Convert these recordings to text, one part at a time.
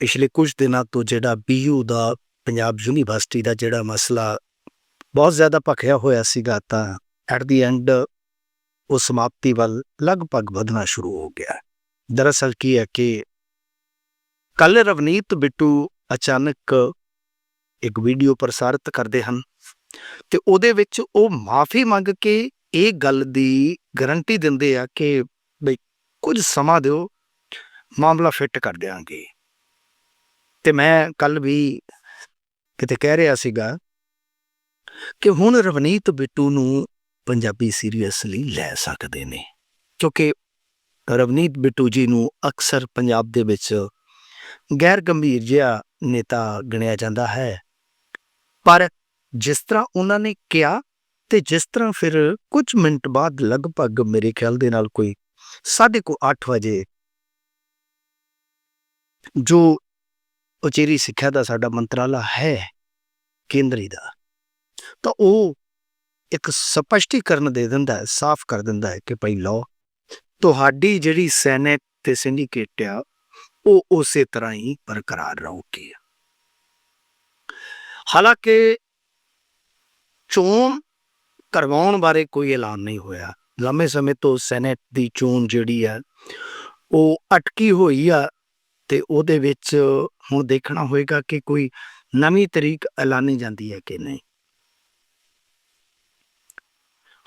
ਪਿਛਲੇ ਕੁਝ ਦਿਨਾਂ ਤੋਂ ਜਿਹੜਾ ਬੀਯੂ ਦਾ, ਪੰਜਾਬ ਯੂਨੀਵਰਸਿਟੀ ਦਾ ਜਿਹੜਾ ਮਸਲਾ ਬਹੁਤ ਜ਼ਿਆਦਾ ਭਖਿਆ ਹੋਇਆ ਸੀਗਾ, ਤਾਂ ਐਟ ਦੀ ਐਂਡ ਉਹ ਸਮਾਪਤੀ ਵੱਲ ਲਗਭਗ ਵਧਣਾ ਸ਼ੁਰੂ ਹੋ ਗਿਆ। ਦਰਅਸਲ ਕੀ ਹੈ ਕਿ ਕੱਲ ਰਵਨੀਤ ਬਿੱਟੂ ਅਚਾਨਕ ਇੱਕ ਵੀਡੀਓ ਪ੍ਰਸਾਰਿਤ ਕਰਦੇ ਹਨ ਤੇ ਉਹਦੇ ਵਿੱਚ ਉਹ ਮਾਫੀ ਮੰਗ ਕੇ ਇਹ ਗੱਲ ਦੀ ਗਾਰੰਟੀ ਦਿੰਦੇ ਆ ਕਿ ਬਈ ਕੁਝ ਸਮਾਂ ਦਿਓ, ਮਾਮਲਾ ਫਿੱਟ ਕਰ ਦਿਆਂਗੇ। ਤੇ ਮੈਂ ਕੱਲ ਵੀ ਕਿਤੇ ਕਹਿ ਰਿਹਾ ਸੀਗਾ ਕਿ ਹੁਣ ਰਵਨੀਤ ਬਿੱਟੂ ਨੂੰ ਪੰਜਾਬੀ ਸੀਰੀਅਸਲੀ ਲੈ ਸਕਦੇ ਨੇ। ਕਿਉਂਕਿ ਰਵਨੀਤ ਬਿੱਟੂ ਜੀ ਨੂੰ ਅਕਸਰ ਪੰਜਾਬ ਦੇ ਵਿੱਚ ਗੈਰ ਗੰਭੀਰ ਜਿਹਾ ਨੇਤਾ ਗਿਣਿਆ ਜਾਂਦਾ ਹੈ। ਪਰ ਜਿਸ ਤਰ੍ਹਾਂ ਉਹਨਾਂ ਨੇ ਕਿਹਾ ਤੇ ਜਿਸ ਤਰ੍ਹਾਂ ਫਿਰ ਕੁਝ ਮਿੰਟ ਬਾਅਦ ਲਗਭਗ ਮੇਰੇ ਖਿਆਲ ਦੇ ਨਾਲ ਕੋਈ 8:30 ਵਜੇ ਜੋ ਉਚੇਰੀ ਸਿੱਖਿਆ ਦਾ ਸਾਡਾ ਮੰਤਰਾਲਾ ਹੈ ਕੇਂਦਰੀ ਦਾ। ਤਾਂ ਉਹ ਇੱਕ ਸਪਸ਼ਟੀਕਰਨ ਦੇ ਦਿੰਦਾ ਹੈ, ਸਾਫ਼ ਕਰ ਦਿੰਦਾ ਹੈ ਕਿ ਭਈ ਲਓ, ਤੁਹਾਡੀ ਜਿਹੜੀ ਸੈਨੇਟ ਤੇ ਸਿੰਡੀਕੇਟ ਆ, ਉਹ ਉਸੇ ਤਰ੍ਹਾਂ ਹੀ ਬਰਕਰਾਰ ਰਹੂਗੀ। ਹਾਲਾਂਕਿ ਚੋਣ ਕਰਵਾਉਣ ਬਾਰੇ ਕੋਈ ਐਲਾਨ ਨਹੀਂ ਹੋਇਆ। ਲੰਮੇ ਸਮੇਂ ਤੋਂ ਸੈਨੇਟ ਦੀ ਚੋਣ ਜਿਹੜੀ ਆ, ਉਹ ਅਟਕੀ ਹੋਈ ਆ ਤੇ ਉਹਦੇ ਵਿੱਚ ਹੁਣ ਦੇਖਣਾ ਹੋਏਗਾ ਕਿ ਕੋਈ ਨਵੀਂ ਤਰੀਕ ਐਲਾਨੀ ਜਾਂਦੀ ਹੈ ਕਿ ਨਹੀਂ।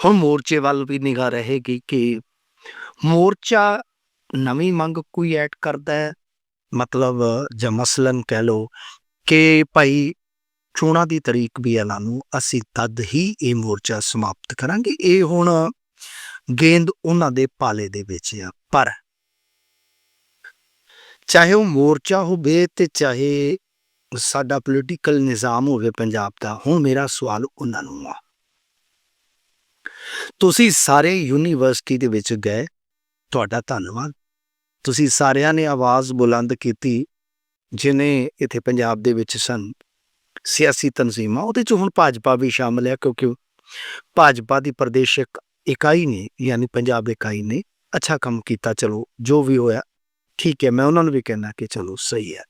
ਹੁਣ ਮੋਰਚੇ ਵੱਲ ਵੀ ਨਿਗਾਹ ਰਹੇਗੀ ਕਿ ਮੋਰਚਾ ਨਵੀਂ ਮੰਗ ਕੋਈ ਐਡ ਕਰਦਾ ਹੈ? ਮਤਲਬ ਜਾਂ ਮਸਲਨ ਕਹਿ ਲੋ ਕਿ ਭਾਈ ਚੋਣਾਂ ਦੀ ਤਰੀਕ ਵੀ ਐਲਾਨੂ, ਅਸੀਂ ਤਦ ਹੀ ਇਹ ਮੋਰਚਾ ਸਮਾਪਤ ਕਰਾਂਗੇ। ਇਹ ਹੁਣ ਗੇਂਦ ਉਹਨਾਂ ਦੇ ਪਾਲੇ ਦੇ ਵਿੱਚ ਆ। ਪਰ ਚਾਹੇ ਉਹ ਮੋਰਚਾ ਹੋਵੇ ਤੇ ਚਾਹੇ ਸਾਡਾ ਪੋਲੀਟੀਕਲ ਨਿਜ਼ਾਮ ਹੋਵੇ ਪੰਜਾਬ ਦਾ, ਹੁਣ ਮੇਰਾ ਸਵਾਲ ਉਹਨਾਂ ਨੂੰ ਆ। ਤੁਸੀਂ ਸਾਰੇ ਯੂਨੀਵਰਸਿਟੀ ਦੇ ਵਿੱਚ ਗਏ, ਤੁਹਾਡਾ ਧੰਨਵਾਦ। ਤੁਸੀਂ ਸਾਰਿਆਂ ਨੇ ਆਵਾਜ਼ ਬੁਲੰਦ ਕੀਤੀ, ਜਿਨੇ ਇੱਥੇ ਪੰਜਾਬ ਦੇ ਵਿੱਚ ਸਨ, ਸਿਆਸੀ ਤਨਜ਼ੀਮਾਂ, ਉਹਦੇ ਚ ਹੁਣ ਭਾਜਪਾ ਵੀ ਸ਼ਾਮਲ ਹੈ, ਕਿਉਂਕਿ ਭਾਜਪਾ ਦੀ ਪ੍ਰਦੇਸ਼ਕ ਇਕਾਈ ਨੇ, ਯਾਨੀ ਪੰਜਾਬ ਇਕਾਈ ਨੇ, ਅੱਛਾ ਕੰਮ ਕੀਤਾ, ਚਲੋ, ਜੋ ਵੀ ਹੋਇਆ ਠੀਕ ਹੈ ਮੈਂ ਉਹਨਾਂ ਨੂੰ ਵੀ ਕਹਿਣਾ ਕਿ ਚਲੋ ਸਹੀ ਹੈ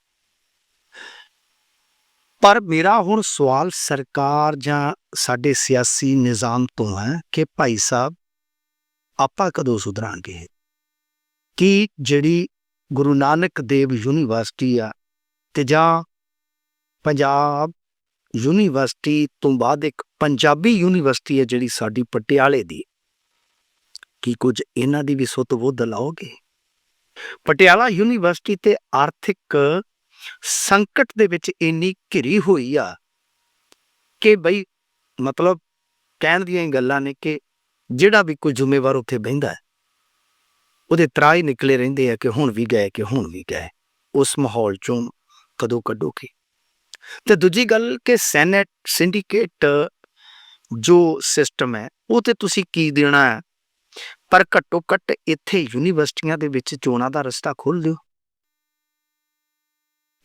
ਪਰ ਮੇਰਾ ਹੁਣ ਸਵਾਲ ਸਰਕਾਰ ਜਾਂ ਸਾਡੇ ਸਿਆਸੀ ਨਿਜ਼ਾਮ ਤੋਂ ਹੈ ਕਿ ਭਾਈ ਸਾਹਿਬ ਆਪਾਂ ਕਦੋਂ ਸੁਧਰਾਂਗੇ ਕਿ ਜਿਹੜੀ ਗੁਰੂ ਨਾਨਕ ਦੇਵ ਯੂਨੀਵਰਸਿਟੀ ਆ ਤੇ ਜਾਂ ਪੰਜਾਬ ਯੂਨੀਵਰਸਿਟੀ ਤੋਂ ਬਾਅਦ ਇੱਕ ਪੰਜਾਬੀ ਯੂਨੀਵਰਸਿਟੀ ਹੈ ਜਿਹੜੀ ਸਾਡੀ ਪਟਿਆਲੇ ਦੀ ਕੀ ਕੁਝ ਇਹਨਾਂ ਦੀ ਵੀ ਸੁੱਤ ਬੁੱਧ ਲਾਓਗੇ ਪਟਿਆਲਾ ਯੂਨੀਵਰਸਿਟੀ ਤੇ ਆਰਥਿਕ ਸੰਕਟ ਦੇ ਵਿੱਚ ਇੰਨੀ ਘਿਰੀ ਹੋਈ ਆ ਕਿ ਬਈ ਮਤਲਬ ਕਹਿਣ ਦੀਆਂ ਗੱਲਾਂ ਨੇ ਕਿ ਜਿਹੜਾ ਵੀ ਕੋਈ ਜ਼ਿੰਮੇਵਾਰ ਉੱਥੇ ਬਹਿੰਦਾ ਉਹਦੇ ਤਰਾ ਹੀ ਨਿਕਲੇ ਰਹਿੰਦੇ ਆ ਕਿ ਹੁਣ ਵੀ ਗਏ ਕਿ ਹੁਣ ਵੀ ਗਏ, ਉਸ ਮਾਹੌਲ ਚੋਂ ਕਦੋਂ ਕੱਢੋਗੇ? ਤੇ ਦੂਜੀ ਗੱਲ ਕਿ ਸੈਨੇਟ, ਸਿੰਡੀਕੇਟ ਜੋ ਸਿਸਟਮ ਹੈ, ਉਹ ਤੇ ਤੁਸੀਂ ਕੀ ਦੇਣਾ ਹੈ? ਪਰ ਘੱਟੋ ਘੱਟ ਇੱਥੇ ਯੂਨੀਵਰਸਿਟੀਆਂ ਦੇ ਵਿੱਚ ਚੋਣਾਂ ਦਾ ਰਸਤਾ ਖੋਲ ਦਿਓ।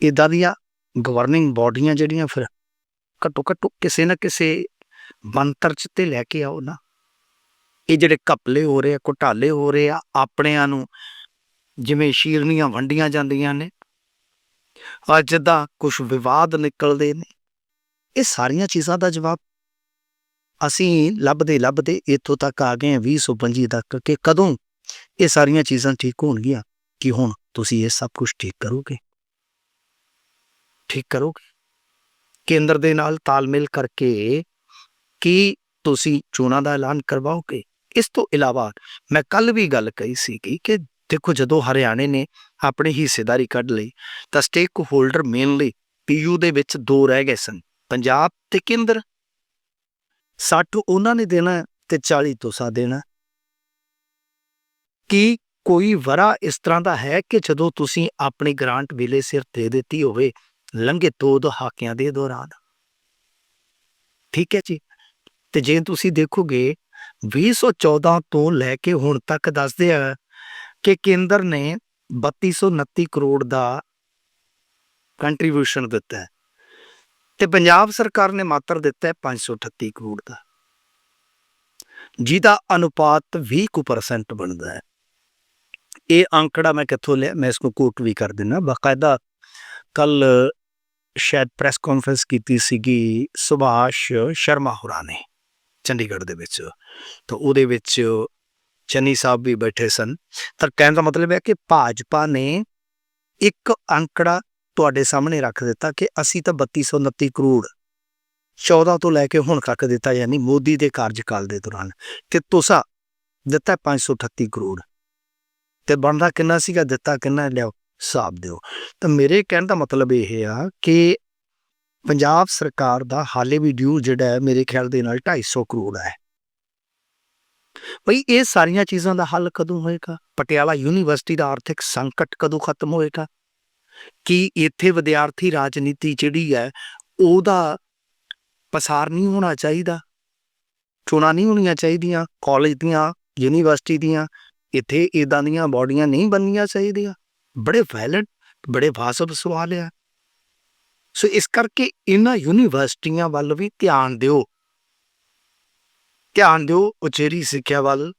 ਇਦਾਂ ਦੀਆਂ ਗਵਰਨਿੰਗ ਬਾਡੀਆਂ ਜਿਹੜੀਆਂ ਫਿਰ ਘੱਟੋ ਘੱਟ ਕਿਸੇ ਨਾ ਕਿਸੇ ਮੰਤਰ ਚ ਤੇ ਲੈ ਕੇ ਆਓ ਨਾ। ਇਹ ਜਿਹੜੇ ਘਪਲੇ ਹੋ ਰਹੇ ਆ, ਘੁਟਾਲੇ ਹੋ ਰਹੇ ਆ, ਆਪਣਿਆਂ ਨੂੰ ਜਿਵੇਂ ਸ਼ੀਰਨੀਆਂ ਵੰਡੀਆਂ ਜਾਂਦੀਆਂ ਨੇ, ਅੱਜ ਦਾ ਕੁਝ ਵਿਵਾਦ ਨਿਕਲਦੇ ਨੇ, ਇਹ ਸਾਰੀਆਂ ਚੀਜ਼ਾਂ ਦਾ ਜਵਾਬ ਅਸੀਂ ਲੱਭਦੇ ਲੱਭਦੇ ਇੱਥੋਂ ਤੱਕ ਆ ਗਏ ਹਾਂ 2025 ਤੱਕ ਕਿ ਕਦੋਂ ਇਹ ਸਾਰੀਆਂ ਚੀਜ਼ਾਂ ਠੀਕ ਹੋਣਗੀਆਂ ਕਿ ਹੁਣ ਤੁਸੀਂ ਇਹ ਸਭ ਕੁਝ ਠੀਕ ਕਰੋਗੇ? ਠੀਕ ਕਰੋਗੇ? ਕੇਂਦਰ ਦੇ ਨਾਲ ਤਾਲਮੇਲ ਕਰਕੇ ਕੀ ਤੁਸੀਂ ਚੋਣਾਂ ਦਾ ਐਲਾਨ ਕਰਵਾਓਗੇ? ਇਸ ਤੋਂ ਇਲਾਵਾ ਮੈਂ ਕੱਲ ਵੀ ਗੱਲ ਕਹੀ ਸੀ ਕਿ ਦੇਖੋ ਜਦੋਂ ਹਰਿਆਣੇ ਨੇ ਆਪਣੀ ਹਿੱਸੇਦਾਰੀ ਕੱਢ ਲਈ ਤਾਂ ਸਟੇਕ ਹੋਲਡਰ ਮੇਨਲੀ ਪੀਯੂ ਦੇ ਵਿੱਚ ਦੋ ਰਹਿ ਗਏ ਸਨ, ਪੰਜਾਬ ਤੇ ਕੇਂਦਰ। 60 ਉਹਨਾਂ ਨੇ ਦੇਣਾ ਤੇ 40 ਤੁਸੀਂ ਦੇਣਾ ਕੀ ਕੋਈ ਵਰਾ ਇਸ ਤਰ੍ਹਾਂ ਦਾ ਹੈ ਕਿ ਜਦੋਂ ਤੁਸੀਂ ਆਪਣੀ ਗ੍ਰਾਂਟ ਵੇਲੇ ਸਿਰ ਦੇ ਦਿੱਤੀ ਹੋਵੇ, ਲੰਘੇ ਦੋ ਦਹਾਕਿਆਂ ਦੇ ਦੌਰਾਨ? ਠੀਕ ਹੈ ਜੀ। ਤੇ ਜੇ ਤੁਸੀਂ ਦੇਖੋਗੇ 2014 ਤੋਂ ਲੈ ਕੇ ਹੁਣ ਤੱਕ ਦੱਸਦੇ ਆ ਕਿ ਕੇਂਦਰ ਨੇ 3229 ਕਰੋੜ ਦਾ ਕੰਟਰੀਬਿਊਸ਼ਨ ਦਿੱਤਾ ਤੇ ਪੰਜਾਬ ਸਰਕਾਰ ਨੇ ਮਾਤਰ ਦਿੱਤਾ ਹੈ 538 ਕਰੋੜ ਦਾ। ਜਿਹਦਾ ਅਨੁਪਾਤ 20% ਬਣਦਾ ਹੈ। ਇਹ ਅੰਕੜਾ ਮੈਂ ਕਿੱਥੋਂ ਲਿਆ, ਮੈਂ ਇਸ ਨੂੰ ਕੋਟ ਵੀ ਕਰ ਦਿੰਨਾ ਬਕਾਇਦਾ ਕੱਲ ਸ਼ਾਇਦ ਪ੍ਰੈਸ ਕਾਨਫਰੰਸ ਕੀਤੀ ਸੀਗੀ ਸੁਭਾਸ਼ ਸ਼ਰਮਾ ਹੋਰਾਂ ਨੇ ਚੰਡੀਗੜ੍ਹ ਦੇ ਵਿੱਚ। ਤਾਂ ਉਹਦੇ ਵਿੱਚ ਚੰਨੀ ਸਾਹਿਬ ਵੀ ਬੈਠੇ ਸਨ। ਤਾਂ ਕਹਿਣ ਦਾ ਮਤਲਬ ਹੈ ਕਿ ਭਾਜਪਾ ਨੇ ਇੱਕ ਅੰਕੜਾ ਤੁਹਾਡੇ ਸਾਹਮਣੇ ਰੱਖ ਦਿੱਤਾ ਕਿ ਅਸੀਂ ਤਾਂ 3229 ਕਰੋੜ 14 ਤੋਂ ਲੈ ਕੇ ਹੁਣ ਤੱਕ ਦਿੱਤਾ, ਯਾਨੀ ਮੋਦੀ ਦੇ ਕਾਰਜਕਾਲ ਦੇ ਦੌਰਾਨ ਤੇ ਤੁਸੀਂ ਦਿੱਤਾ 538 ਕਰੋੜ। ਤੇ ਬਣਦਾ ਕਿੰਨਾ ਸੀਗਾ? ਦਿੱਤਾ ਕਿੰਨਾ? ਲਿਆਓ, ਹਿਸਾਬ ਦਿਓ। ਤਾਂ ਮੇਰੇ ਕਹਿਣ ਦਾ ਮਤਲਬ ਇਹ ਆ ਕਿ ਪੰਜਾਬ ਸਰਕਾਰ ਦਾ ਹਾਲੇ ਵੀ ਡਿਊ ਜਿਹੜਾ ਹੈ, ਮੇਰੇ ਖਿਆਲ ਦੇ ਨਾਲ 250 ਕਰੋੜ ਹੈ। ਭਈ ਇਹ ਸਾਰੀਆਂ ਚੀਜ਼ਾਂ ਦਾ ਹੱਲ ਕਦੋਂ ਹੋਏਗਾ? ਪਟਿਆਲਾ ਯੂਨੀਵਰਸਿਟੀ ਦਾ ਆਰਥਿਕ ਸੰਕਟ ਕਦੋਂ ਖਤਮ ਹੋਏਗਾ? ਕਿ ਇੱਥੇ ਵਿਦਿਆਰਥੀ ਰਾਜਨੀਤੀ ਜਿਹੜੀ ਹੈ, ਉਹਦਾ ਪਸਾਰ ਨਹੀਂ ਹੋਣਾ ਚਾਹੀਦਾ। ਚੋਣਾਂ ਨਹੀਂ ਹੋਣੀਆਂ ਚਾਹੀਦੀਆਂ ਕਾਲਜ ਦੀਆਂ ਯੂਨੀਵਰਸਿਟੀ ਦੀਆਂ, ਇੱਥੇ ਇਦਾਂ ਦੀਆਂ ਬਾਡੀਆਂ ਨਹੀਂ ਬਣਨੀਆਂ ਚਾਹੀਦੀਆਂ। ਬੜੇ ਵੈਲਿਡ ਬੜੇ ਵਾਸਬ ਸਵਾਲ ਆ। ਸੋ ਇਸ ਕਰਕੇ ਇਹਨਾਂ ਯੂਨੀਵਰਸਿਟੀਆਂ ਵੱਲ ਵੀ ਧਿਆਨ ਦਿਓ। ਧਿਆਨ ਦਿਓ ਉਚੇਰੀ ਸਿੱਖਿਆ ਵੱਲ।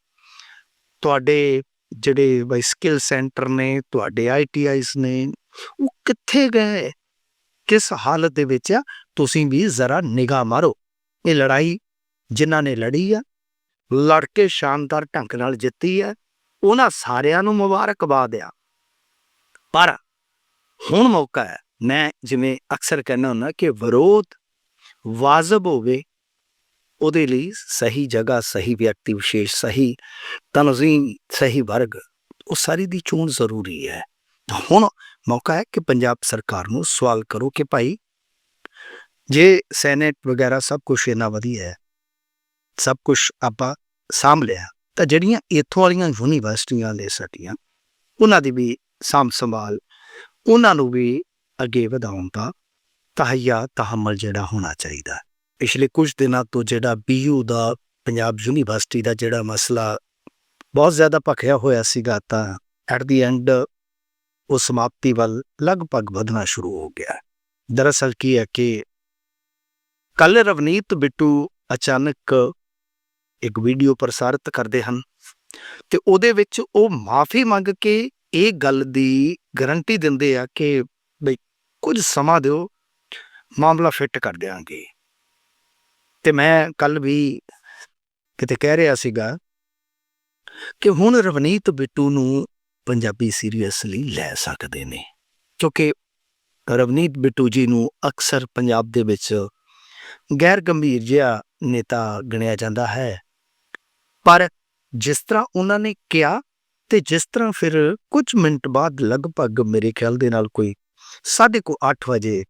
ਤੁਹਾਡੇ ਜਿਹੜੇ ਬਈ ਸਕਿੱਲ ਸੈਂਟਰ ਨੇ, ਤੁਹਾਡੇ ਆਈਟੀਆਈਸ ਨੇ ਉਹ ਕਿੱਥੇ ਗਏ? ਕਿਸ ਹਾਲਤ ਦੇ ਵਿੱਚ ਆ? ਤੁਸੀਂ ਵੀ ਜ਼ਰਾ ਨਿਗਾਹ ਮਾਰੋ। ਇਹ ਲੜਾਈ ਜਿਨ੍ਹਾਂ ਨੇ ਲੜੀ ਆ, ਲੜ ਕੇ ਸ਼ਾਨਦਾਰ ਢੰਗ ਨਾਲ ਜਿੱਤੀ ਆ, ਉਹਨਾਂ ਸਾਰਿਆਂ ਨੂੰ ਮੁਬਾਰਕਬਾਦ ਆ। ਪਰ ਹੁਣ ਮੌਕਾ ਹੈ। ਮੈਂ ਜਿਵੇਂ ਅਕਸਰ ਕਹਿੰਦਾ ਹੁੰਦਾ ਕਿ ਵਿਰੋਧ ਵਾਜਬ ਹੋਵੇ, ਉਹਦੇ ਲਈ ਸਹੀ ਜਗ੍ਹਾ, ਸਹੀ ਵਿਅਕਤੀ, ਵਿਸ਼ੇਸ਼ ਸਹੀ ਤਨਜ਼ੀਮ, ਸਹੀ ਵਰਗ, ਉਹ ਸਾਰੀ ਦੀ ਚੋਣ ਜ਼ਰੂਰੀ ਹੈ। ਹੁਣ ਮੌਕਾ ਹੈ ਕਿ ਪੰਜਾਬ ਸਰਕਾਰ ਨੂੰ ਸਵਾਲ ਕਰੋ ਕਿ ਭਾਈ, ਜੇ ਸੈਨੇਟ ਵਗੈਰਾ ਸਭ ਕੁਝ ਇਹਨਾਂ ਵਧੀਆ ਹੈ, ਸਭ ਕੁਝ ਆਪਾਂ ਸਾਂਭ ਲਿਆ, ਤਾਂ ਜਿਹੜੀਆਂ ਇੱਥੋਂ ਵਾਲੀਆਂ ਯੂਨੀਵਰਸਿਟੀਆਂ ਲੈ ਸਕੀਆਂ ਉਹਨਾਂ ਦੀ ਵੀ ਸਾਂਭ ਸੰਭਾਲ, ਉਹਨਾਂ ਨੂੰ ਵੀ ਅੱਗੇ ਵਧਾਉਣ ਦਾ ਤਹਈਆ ਤਹਮਲ ਜਿਹੜਾ ਹੋਣਾ ਚਾਹੀਦਾ ਪਿਛਲੇ ਕੁਝ ਦਿਨਾਂ ਤੋਂ ਜਿਹੜਾ ਬੀਯੂ ਦਾ, ਪੰਜਾਬ ਯੂਨੀਵਰਸਿਟੀ ਦਾ ਜਿਹੜਾ ਮਸਲਾ ਬਹੁਤ ਜ਼ਿਆਦਾ ਭਖਿਆ ਹੋਇਆ ਸੀਗਾ ਤਾਂ ਐਟ ਦੀ ਐਂਡ ਉਹ ਸਮਾਪਤੀ ਵੱਲ ਲਗਭਗ ਵਧਣਾ ਸ਼ੁਰੂ ਹੋ ਗਿਆ। ਦਰਅਸਲ ਕੀ ਹੈ ਕਿ ਕੱਲ ਰਵਨੀਤ ਬਿੱਟੂ ਅਚਾਨਕ ਇੱਕ ਵੀਡੀਓ ਪ੍ਰਸਾਰਿਤ ਕਰਦੇ ਹਨ ਤੇ ਉਹਦੇ ਵਿੱਚ ਉਹ ਮਾਫੀ ਮੰਗ ਕੇ ਇਹ ਗੱਲ ਦੀ ਗਾਰੰਟੀ ਦਿੰਦੇ ਆ ਕਿ ਬਈ ਕੁਝ ਸਮਾਂ ਦਿਓ, ਮਾਮਲਾ ਫਿੱਟ ਕਰ ਦਿਆਂਗੇ। ਤੇ ਮੈਂ ਕੱਲ ਵੀ ਕਿਤੇ ਕਹਿ ਰਿਹਾ ਸੀਗਾ ਕਿ ਹੁਣ ਰਵਨੀਤ ਬਿੱਟੂ ਨੂੰ ਪੰਜਾਬੀ ਸੀਰੀਅਸਲੀ ਲੈ ਸਕਦੇ ਨੇ। ਕਿਉਂਕਿ ਰਵਨੀਤ ਬਿੱਟੂ ਜੀ ਨੂੰ ਅਕਸਰ ਪੰਜਾਬ ਦੇ ਵਿੱਚ ਗੈਰ ਗੰਭੀਰ ਜਿਹਾ ਨੇਤਾ ਗਿਣਿਆ ਜਾਂਦਾ ਹੈ। ਪਰ ਜਿਸ ਤਰ੍ਹਾਂ ਉਹਨਾਂ ਨੇ ਕਿਹਾ ਤੇ ਜਿਸ ਤਰ੍ਹਾਂ ਫਿਰ ਕੁਝ ਮਿੰਟ ਬਾਅਦ ਲਗਭਗ ਮੇਰੇ ਖਿਆਲ ਦੇ ਨਾਲ ਕੋਈ 8:30 ਵਜੇ